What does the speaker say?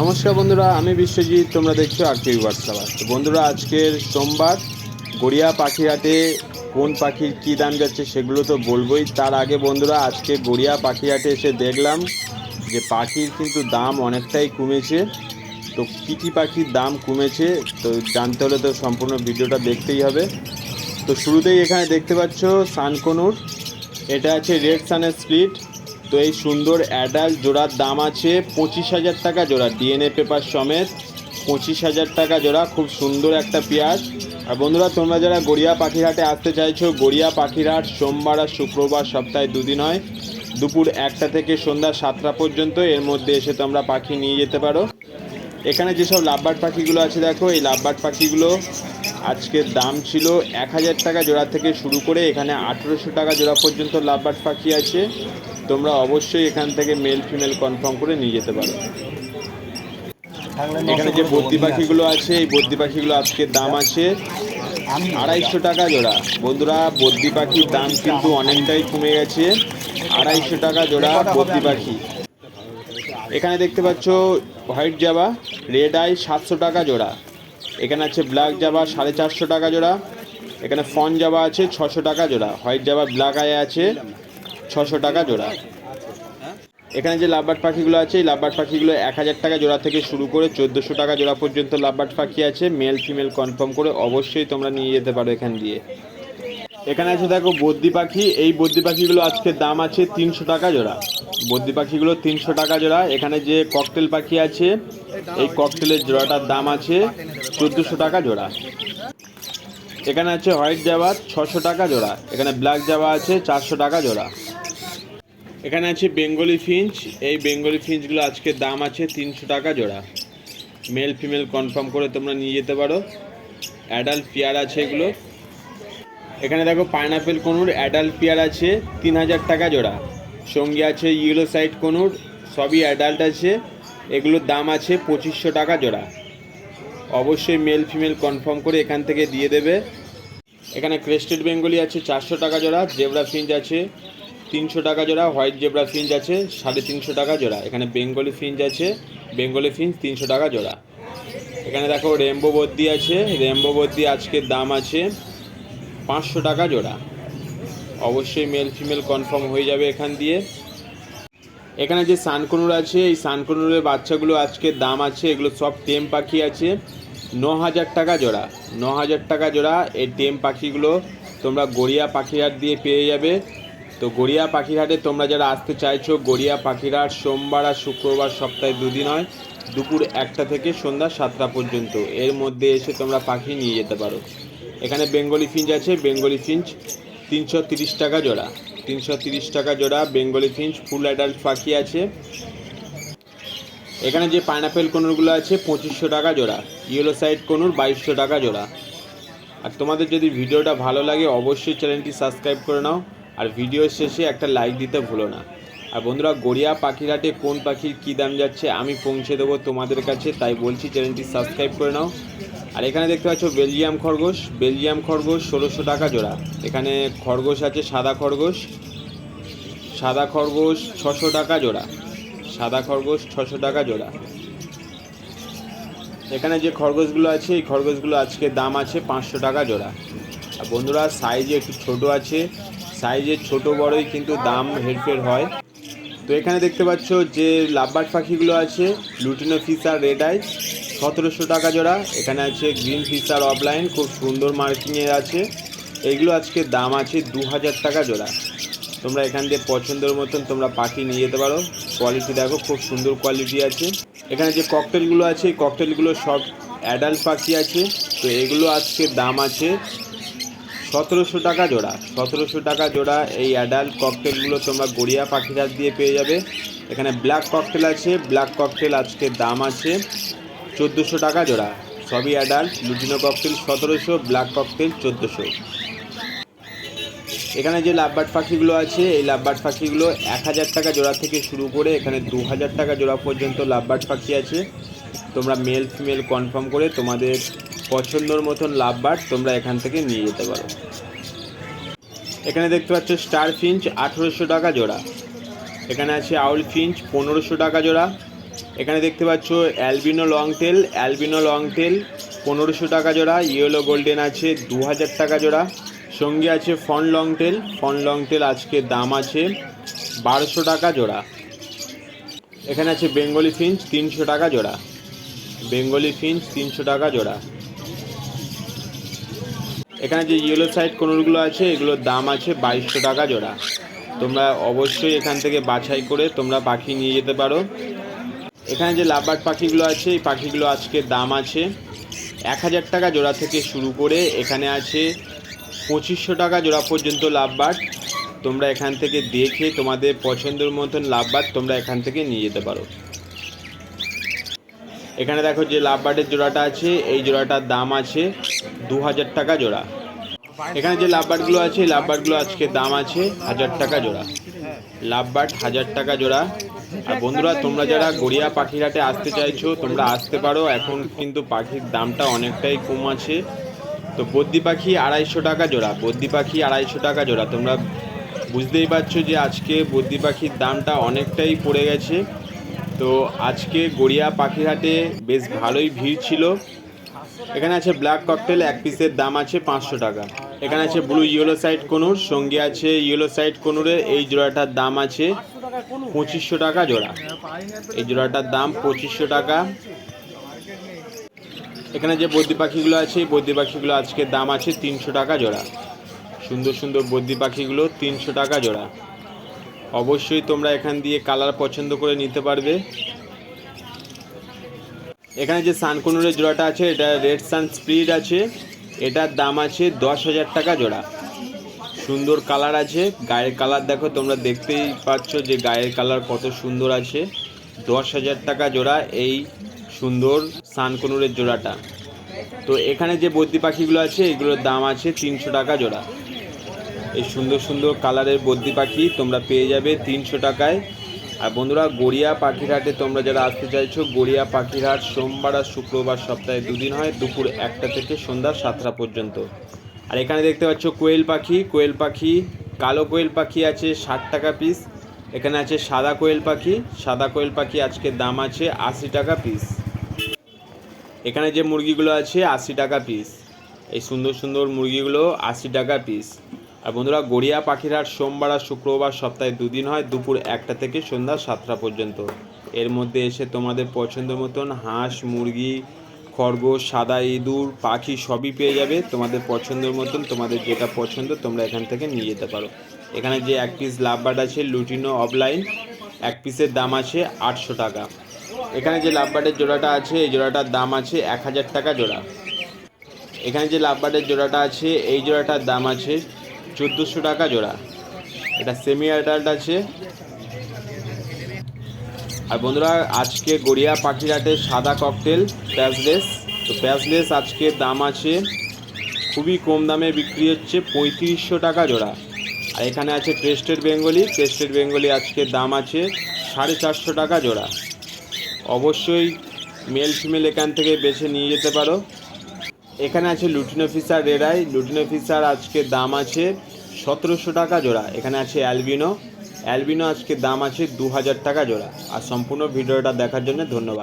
নমস্কার বন্ধুরা, আমি বিশ্বজিৎ, তোমরা দেখছ আর কে হোয়াটসঅ্যাপ তো বন্ধুরা, আজকের সোমবার, গড়িয়া পাখিহাটে কোন পাখির কী দাম যাচ্ছে সেগুলো তো বলবোই। তার আগে বন্ধুরা, আজকে গড়িয়া পাখিহাটে এসে দেখলাম যে পাখির কিন্তু দাম অনেকটাই কমেছে। তো কী কী পাখির দাম কমেছে, তো জানতে হলে তো সম্পূর্ণ ভিডিওটা দেখতেই হবে। তো শুরুতেই এখানে দেখতে পাচ্ছ সানকনুর। এটা আছে রেড সানের স্প্লিট। তো এই সুন্দর অ্যাডাল্ট জোড়ার দাম আছে পঁচিশ হাজার টাকা জোড়া ডিএনএ পেপার সমেত পঁচিশ হাজার টাকা জোড়া, খুব সুন্দর একটা পেঁয়াজ। আর বন্ধুরা, তোমরা যারা গড়িয়া পাখিরহাটে আসতে চাইছো, গড়িয়া পাখিরহাট সোমবার আর শুক্রবার সপ্তাহে দুদিন হয়। দুপুর একটা থেকে সন্ধ্যা সাতটা পর্যন্ত এর মধ্যে এসে তোমরা পাখি নিয়ে যেতে পারো। এখানে যেসব লাভবার্ড পাখিগুলো আছে, দেখো, এই লাভবার্ড পাখিগুলো আজকের দাম ছিল এক হাজার টাকা জোড়া থেকে শুরু করে এখানে আঠেরোশো টাকা জোড়া পর্যন্ত লাভবার্ড পাখি আছে। তোমরা অবশ্যই এখান থেকে মেল ফিমেল কনফার্ম করে নিয়ে যেতে পারো। এখানে যে বদ্যি পাখিগুলো আছে। এই বদ্যি পাখিগুলো আজকের দাম আছে আড়াইশো টাকা জোড়া। বন্ধুরা বদ্যি পাখির দাম কিন্তু অনেকটাই কমে গেছে। আড়াইশো টাকা জোড়া বদ্যি পাখি এখানে দেখতে পাচ্ছ হোয়াইট জাবা রেড আই সাতশো টাকা জোড়া। এখানে আছে ব্ল্যাক জাবা সাড়ে চারশো টাকা জোড়া। এখানে ফন জাবা আছে ছশো টাকা জোড়া। হোয়াইট জাবা ব্ল্যাক আই আছে। ছশো টাকা জোড়া। এখানে যে লাভবার্ড পাখিগুলো আছে, এই লাভবার্ড পাখিগুলো এক হাজার টাকা জোড়া থেকে শুরু করে চোদ্দোশো টাকা জোড়া পর্যন্ত লাভবার্ড পাখি আছে। মেল, ফিমেল কনফার্ম করে অবশ্যই তোমরা নিয়ে যেতে পারো এখান দিয়ে। এখানে আছে দেখো বদ্যি পাখি। এই বদ্যি পাখিগুলো আজকে দাম আছে তিনশো টাকা জোড়া। বদ্যি পাখিগুলো তিনশো টাকা জোড়া। এখানে যে ককটেল পাখি আছে, এই ককটেলের জোড়াটার দাম আছে চোদ্দোশো টাকা জোড়া। এখানে আছে হোয়াইট জাবা ছশো টাকা জোড়া। এখানে ব্ল্যাক জাবা আছে চারশো টাকা জোড়া। এখানে আছে বেঙ্গলি ফিঞ্চ। এই বেঙ্গলি ফিঞ্চগুলো আজকে দাম আছে তিনশো টাকা জোড়া। মেল, ফিমেল কনফার্ম করে তোমরা নিয়ে যেতে পারো। অ্যাডাল্ট পেয়ার আছে এগুলো। এখানে দেখো পাইনাপেল কনুর, অ্যাডাল্ট পেয়ার আছে তিন হাজার টাকা জোড়া। সঙ্গে আছে ইয়েলো সাইড কনুর, সবই অ্যাডাল্ট আছে। এগুলোর দাম আছে পঁচিশশো টাকা জোড়া। অবশ্যই মেল, ফিমেল কনফার্ম করে এখান থেকে দিয়ে দেবে। এখানে ক্রেস্টেড বেঙ্গলি আছে চারশো টাকা জোড়া, জেব্রা ফিঞ্চ আছে তিনশো টাকা জোড়া হোয়াইট জেব্রা ফিঞ্চ আছে, সাড়ে তিনশো টাকা জোড়া। এখানে বেঙ্গলি ফিঞ্চ আছে বেঙ্গলি ফিঞ্চ তিনশো টাকা জোড়া। এখানে দেখো রেমবো বদ্যি আছে রেমবো বদ্যি আজকের দাম আছে পাঁচশো টাকা জোড়া। অবশ্যই মেল ফিমেল কনফার্ম হয়ে যাবে এখান দিয়ে। এখানে যে সানকনুর আছে, এই সানকনুরের বাচ্চাগুলো আজকের দাম আছে, এগুলো সব টেম পাখি আছে। ন হাজার টাকা জোড়া, ন হাজার টাকা জোড়া এই টেম পাখিগুলো তোমরা গড়িয়া পাখিরহাট দিয়ে পেয়ে যাবে। তো গড়িয়া পাখিরহাটে তোমরা যারা আসতে চাইছো, গড়িয়া পাখিরহাট সোমবার আর শুক্রবার সপ্তাহে দুদিন হয়, দুপুর একটা থেকে সন্ধ্যা সাতটা পর্যন্ত। এর মধ্যে এসে তোমরা পাখি নিয়ে যেতে পারো। এখানে বেঙ্গলি ফিঞ্চ আছে, বেঙ্গলি ফিঞ্চ তিনশো তিরিশ টাকা জোড়া। তিনশো তিরিশ টাকা জোড়া, বেঙ্গলি ফিঞ্চ, ফুল অ্যাডাল্ট পাখি আছে। এখানে যে পাইনাপেল কনুরগুলো আছে, পঁচিশশো টাকা জোড়া। ইয়েলো সাইড কনুর, বাইশশো টাকা জোড়া। আর তোমাদের যদি ভিডিওটা ভালো লাগে, অবশ্যই চ্যানেলটি সাবস্ক্রাইব করে নাও। আর ভিডিও শেষে একটা লাইক দিতে ভুলো না। আর বন্ধুরা, গড়িয়া পাখিরহাটে কোন পাখির কী দাম যাচ্ছে আমি পৌঁছে দেবো তোমাদের কাছে, তাই বলছি চ্যানেলটি সাবস্ক্রাইব করে নাও। আর এখানে দেখতে পাচ্ছ বেলজিয়াম খরগোশ। বেলজিয়াম খরগোশ ষোলোশো টাকা জোড়া। এখানে খরগোশ আছে সাদা খরগোশ। সাদা খরগোশ ছশো টাকা জোড়া। সাদা খরগোশ ছশো টাকা জোড়া। এখানে যে খরগোশগুলো আছে, এই খরগোশগুলো আজকে দাম আছে পাঁচশো টাকা জোড়া। আর বন্ধুরা সাইজে একটু ছোট আছে। সাইজে ছোট বড়ই কিন্তু দাম হেরফের হয়। তো এখানে দেখতে পাচ্ছ যে লাভবার্ড পাখিগুলো আছে, লুটিনো ফিসার রেড আই, সতেরোশো টাকা জোড়া। এখানে আছে গ্রিন ফিসার অফলাইন, খুব সুন্দর মার্কিংয়ের আছে। এগুলো আজকে দাম আছে দু হাজার টাকা জোড়া। তোমরা এখান দিয়ে পছন্দের মতন তোমরা পাখি নিয়ে যেতে পারো। কোয়ালিটি দেখো, খুব সুন্দর কোয়ালিটি আছে। এখানে যে ককটেলগুলো আছে, এই ককটেলগুলো সব অ্যাডাল্ট পাখি আছে। তো এগুলো আজকে দাম আছে সতেরোশো টাকা জোড়া। সতেরোশো টাকা জোড়া এই অ্যাডাল্ট ককটেলগুলো তোমরা গড়িয়া পাখিরাত দিয়ে পেয়ে যাবে। এখানে ব্ল্যাক ককটেল আছে। ব্ল্যাক ককটেল আজকে দাম আছে চোদ্দোশো টাকা জোড়া। সবই অ্যাডাল্ট লুটিনো ককটেল সতেরোশো ব্ল্যাক ককটেল চোদ্দোশো। এখানে যে লাভবার্ড পাখিগুলো আছে, এই লাভবার্ড পাখিগুলো এক হাজার টাকা জোড়া থেকে শুরু করে এখানে দু হাজার টাকা জোড়া পর্যন্ত লাভবার্ড পাখি আছে। তোমরা মেল ফিমেল কনফার্ম করে তোমাদের পছন্দর মতন লাভবার্ড তোমরা এখান থেকে নিয়ে যেতে পারো। এখানে দেখতে পাচ্ছ স্টার ফিঞ্চ আঠেরোশো টাকা জোড়া। এখানে আছে আউল ফিঞ্চ পনেরোশো টাকা জোড়া। এখানে দেখতে পাচ্ছ albino long tail, albino long tail পনেরোশো টাকা জোড়া, ইয়েলো গোল্ডেন আছে দু হাজার টাকা জোড়া। সঙ্গে আছে fawn long tail, fawn long tail আজকে দাম আছে বারোশো টাকা জোড়া। এখানে আছে বেঙ্গলি ফিঞ্চ তিনশো টাকা জোড়া। বেঙ্গলি ফিঞ্চ তিনশো টাকা জোড়া। এখানে যে ইয়েলো সাইড কোনোরগুলো আছে, এগুলোর দাম আছে বাইশশো টাকা জোড়া। তোমরা অবশ্যই এখান থেকে বাছাই করে তোমরা পাখি নিয়ে যেতে পারো। এখানে যে লাভবার্ড পাখিগুলো আছে, এই পাখিগুলো আজকে দাম আছে এক হাজার টাকা জোড়া থেকে শুরু করে এখানে আছে পঁচিশশো টাকা জোড়া পর্যন্ত লাভবার্ড তোমরা এখান থেকে দেখে তোমাদের পছন্দের মতন লাভবার্ড তোমরা এখান থেকে নিয়ে যেতে পারো। এখানে দেখো যে লাভবার্ডের জোড়াটা আছে, এই জোড়াটার দাম আছে দু হাজার টাকা জোড়া। এখানে যে লাভবার্ডগুলো আছে, এই লাভবার্ডগুলো আজকে দাম আছে হাজার টাকা জোড়া। লাভবার্ড হাজার টাকা জোড়া। আর বন্ধুরা, তোমরা যারা গড়িয়া পাখিরহাটে আসতে চাইছো, তোমরা আসতে পারো। এখন কিন্তু পাখির দামটা অনেকটাই কম আছে। তো বদ্যি পাখি আড়াইশো টাকা জোড়া, বদ্যি পাখি আড়াইশো টাকা জোড়া। তোমরা বুঝতেই পারছ যে আজকে বদ্যি পাখির দামটা অনেকটাই পড়ে গেছে। তো আজকে গড়িয়া পাখিরহাটে বেশ ভালোই ভিড় ছিল। এখানে আছে ব্ল্যাক ককটেল এক পিসের দাম আছে পাঁচশো টাকা। এখানে আছে ব্লু ইয়েলো সাইড কোনুর, সঙ্গে আছে ইয়েলো সাইড কোনুরের, এই জোড়াটার দাম আছে পঁচিশশো টাকা জোড়া। এই জোড়াটার দাম পঁচিশশো টাকা। এখানে যে বদ্যি পাখিগুলো আছে, এই বদ্যি পাখিগুলো আজকে দাম আছে তিনশো টাকা জোড়া। সুন্দর সুন্দর বদ্যি পাখিগুলো তিনশো টাকা জোড়া। অবশ্যই তোমরা এখান দিয়ে কালার পছন্দ করে নিতে পারবে। এখানে যে সানকুনুরের জোড়াটা আছে, এটা রেড সান স্প্রিড আছে, এটার দাম আছে দশ হাজার টাকা জোড়া। সুন্দর কালার আছে, গায়ের কালার দেখো, তোমরা দেখতেই পাচ্ছ যে গায়ের কালার কত সুন্দর আছে। দশ হাজার টাকা জোড়া এই সুন্দর সানকুনুরের জোড়াটা। তো এখানে যে বদ্যি পাখিগুলো আছে, এগুলোর দাম আছে তিনশো টাকা জোড়া। এই সুন্দর সুন্দর কালারের বদ্যি পাখি তোমরা পেয়ে যাবে তিনশো টাকায়। আর বন্ধুরা, গড়িয়া পাখিরহাটে তোমরা যারা আসতে চাইছো, গড়িয়া পাখিরহাট সোমবার আর শুক্রবার সপ্তাহে দুদিন হয়, দুপুর একটা থেকে সন্ধ্যা সাতটা পর্যন্ত। আর এখানে দেখতে পাচ্ছ কোয়েল পাখি কোয়েল পাখি, কালো কোয়েল পাখি আছে ষাট টাকা পিস এখানে আছে সাদা কোয়েল পাখি, সাদা কোয়েল পাখি আজকে দাম আছে আশি টাকা পিস এখানে যে মুরগিগুলো আছে, আশি টাকা পিস এই সুন্দর সুন্দর মুরগিগুলো আশি টাকা পিস আর বন্ধুরা, গড়িয়া পাখিরহাট সোমবার আর শুক্রবার সপ্তাহে দুদিন হয়, দুপুর একটা থেকে সন্ধ্যা সাতটা পর্যন্ত। এর মধ্যে এসে তোমাদের পছন্দ মতন হাঁস, মুরগি, খরগোশ, সাদা ইঁদুর, পাখি সবই পেয়ে যাবে। তোমাদের পছন্দের মতন, তোমাদের যেটা পছন্দ, তোমরা এখান থেকে নিয়ে যেতে পারো। এখানে যে এক পিস লাভবার্ড আছে লুটিনো অফলাইন এক পিসের দাম আছে আটশো টাকা। এখানে যে লাভবার্ডের জোড়াটা আছে, এই জোড়াটার দাম আছে এক হাজার টাকা জোড়া। এখানে যে লাভবার্ডের জোড়াটা আছে, এই জোড়াটার দাম আছে চোদ্দোশো টাকা জোড়া। এটা সেমি অ্যাডাল্ট আছে। আর বন্ধুরা, আজকে গড়িয়া পাখিরহাটে সাদা ককটেল প্যাসলেস তো প্যাসলেস আজকে দাম আছে, খুবই কম দামে বিক্রি হচ্ছে পঁয়ত্রিশশো টাকা জোড়া। আর এখানে আছে ক্রেস্টেড বেঙ্গলি ক্রেস্টেড বেঙ্গলি আজকে দাম আছে সাড়ে চারশো টাকা জোড়া। অবশ্যই মেল ফিমেল এখান থেকে বেছে নিয়ে যেতে পারো। এখানে আছে lutino officer red eye. Lutino officer আজকে দাম আছে সতেরোশো টাকা জোড়া। এখানে আছে অ্যালবিনো। অ্যালবিনো আজকে দাম আছে দু হাজার টাকা জোড়া। আর সম্পূর্ণ ভিডিওটা দেখার জন্য ধন্যবাদ।